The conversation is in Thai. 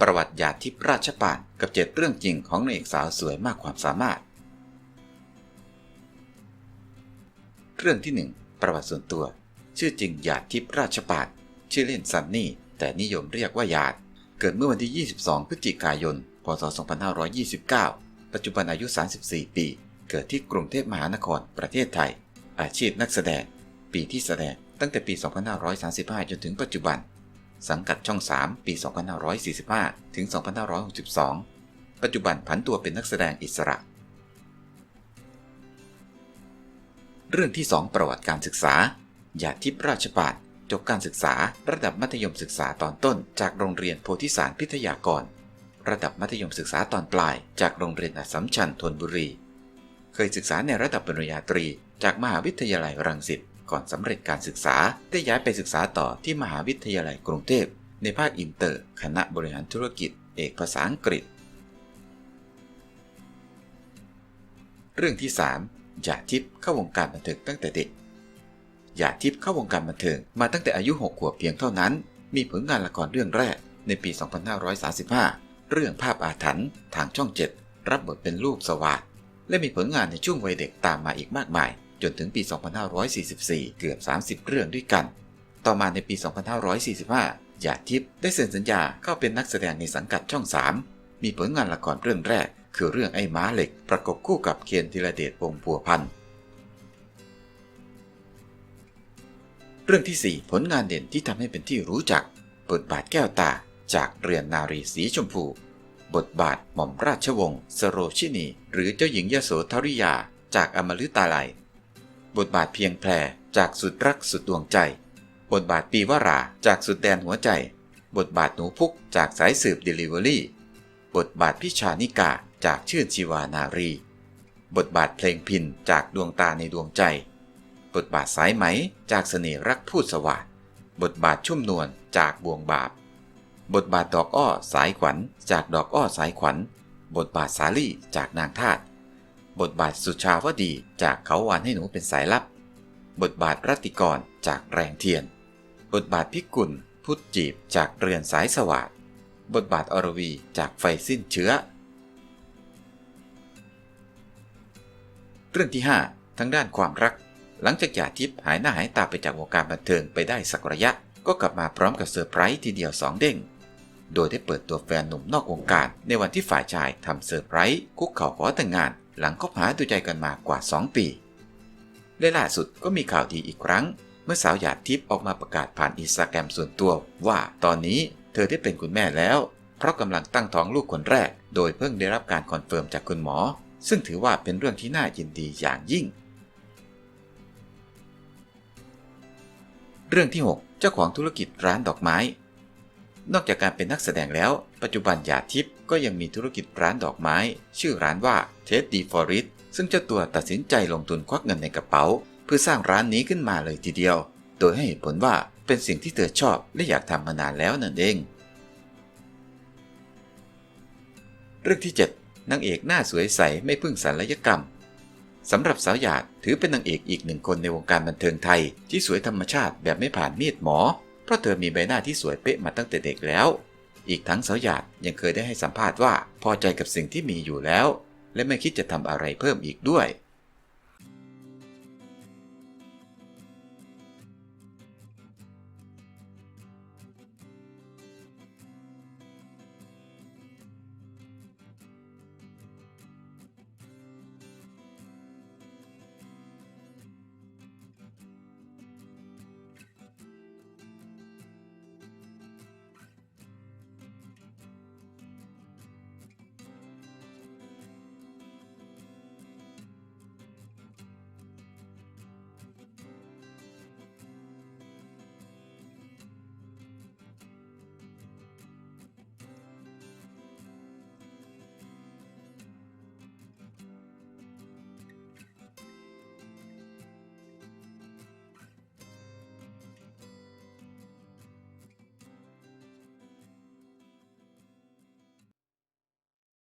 ประวัติหยาดทิพราชปานกับเจ็ดเรื่องจริงของนางเอกสาวสวยมากความสามารถ เรื่องที่ 1 ประวัติส่วนตัว ชื่อจริงหยาดทิพราชปานชื่อเล่นซันนี่ แต่นิยมเรียกว่าหยาด เกิดเมื่อวันที่ 22 พฤศจิกายน พศ 2529 ปัจจุบันอายุ 34 ปี เกิดที่กรุงเทพมหานคร ประเทศไทย อาชีพนักแสดง ปีที่แสดงตั้งแต่ปี 2535 จนถึงปัจจุบัน สังกัดช่อง 3 ปี 2545 ถึง 2562 ปัจจุบันผันตัวเป็นนักแสดงอิสระ เรื่องที่ 2 ประวัติการศึกษาหยาดทิพราชปาดจบการศึกษาระดับมัธยมศึกษาตอนต้น จากโรงเรียนโพธิสารพิทยากร ระดับมัธยมศึกษาตอนปลาย จากโรงเรียนอัสสัมชัญธนบุรี เคยศึกษาในระดับปริญญาตรี จากมหาวิทยาลัยรังสิต ก่อนสำเร็จการศึกษา ได้ย้ายไปศึกษาต่อที่มหาวิทยาลัยกรุงเทพ ในภาคอินเตอร์ คณะบริหารธุรกิจ เอกภาษาอังกฤษ เรื่องที่ 3 หยาทิพย์เข้าวงการบันเทิงตั้งแต่เด็ก หยาทิพย์เข้าวงการบันเทิงมาตั้งแต่อายุ 6 ขวบเพียงเท่านั้น มีผลงานละครเรื่องแรกในปี 2535 เรื่องภาพอาถรรพ์ทางช่อง 7 รับบทเป็นลูกสวัสดและมีผลงานในช่วงวัยเด็กตามมาอีกมากมาย จนถึงปี 2544 เกือบ 30 เรื่องด้วยกัน ต่อมาในปี 2545หยาดทิพย์ได้เซ็นสัญญาเข้าเป็นนักแสดงในสังกัดช่อง 3 มีผลงานละครเรื่องแรก คือเรื่องไอ้ม้าเหล็ก ประกบคู่กับเคียนธีรเดชวงพัวพันธ์เรื่องที่ 4 ผลงานเด่นที่ทำให้เป็นที่รู้จัก บทบาทแก้วตาจากเรือนนารีสีชมพู บทบาทหม่อมราชวงศ์สโรชินี หรือเจ้าหญิงยโสธริยา จากอมฤตาลัย บทบาทเพียงแพรจากสุดรักสุดดวงใจ บทบาทปีวราจากสุดแดนหัวใจ บทบาทหนูพุกจากสายสืบเดลิเวอรี่ บทบาทพิชานิกาจากชื่นชีวานารี บทบาทเพลงพินจากดวงตาในดวงใจ บทบาทสายไหมจากเสน่ห์รักพูดสวัสดบทบาทชุ่มนวลจากบ่วงบาป บทบาทดอกอ้อสายขวัญ จากดอกอ้อสายขวัญ บทบาทสาลี่จากนางทาต บทบาทสุชาวดีจากเขาวานให้หนูเป็นสายลับ บทบาทรัติกรจากแรงเทียน บทบาทพิกุลพุทธจีบจากเรือนสายสวัสดบทบาทอรวีจากไฟสิ้นเชื้อ เรื่องที่ 5 ทั้งด้านความรัก หลังจากหย่าทิพย์หายหน้าหายตาไปจากวงการบันเทิงไปได้สักระยะ ก็กลับมาพร้อมกับเซอร์ไพรส์ทีเดียว2เด้ง โดยได้เปิดตัวแฟนหนุ่มนอกวงการในวันที่ฝ่ายชายทำเซอร์ไพรส์คุกเข่าขอแต่งงาน หลังคบหาดูใจกันมากว่า 2 ปี และล่าสุดก็มีข่าวดีอีกครั้ง เมื่อสาวหยาดทิพย์ออกมาประกาศผ่านอินสตาแกรมส่วนตัวว่าตอนนี้เธอได้เป็นคุณแม่แล้ว เพราะกำลังตั้งท้องลูกคนแรก โดยเพิ่งได้รับการคอนเฟิร์มจากคุณหมอ ซึ่งถือว่าเป็นเรื่องที่น่ายินดีอย่างยิ่ง เรื่องที่ 6 เจ้าของธุรกิจร้านดอกไม้ นอกจากการเป็นนักแสดงแล้ว ปัจจุบันหยาทิพย์ก็ยังมีธุรกิจร้านดอกไม้ ชื่อร้านว่าเทสดีฟอริสซึ่งเจ้าตัวตัดสินใจลงทุนควักเงินในกระเป๋า เพื่อสร้างร้านนี้ขึ้นมาเลยทีเดียว โดยให้เหตุผลว่าเป็นสิ่งที่เธอชอบและอยากทำมานานแล้วนั่นเอง เรื่องที่ 7นางเอกหน้าสวยใสไม่พึ่งศัลยกรรมสำหรับสาวหยาดถือเป็นนางเอกอีกหนึ่งคนในวงการบันเทิงไทย ที่สวยธรรมชาติแบบไม่ผ่านมีดหมอ เพราะเธอมีใบหน้าที่สวยเป๊ะมาตั้งแต่เด็กแล้ว อีกทั้งสาวหยาดยังเคยได้ให้สัมภาษณ์ว่า พอใจกับสิ่งที่มีอยู่แล้ว และไม่คิดจะทำอะไรเพิ่มอีกด้วย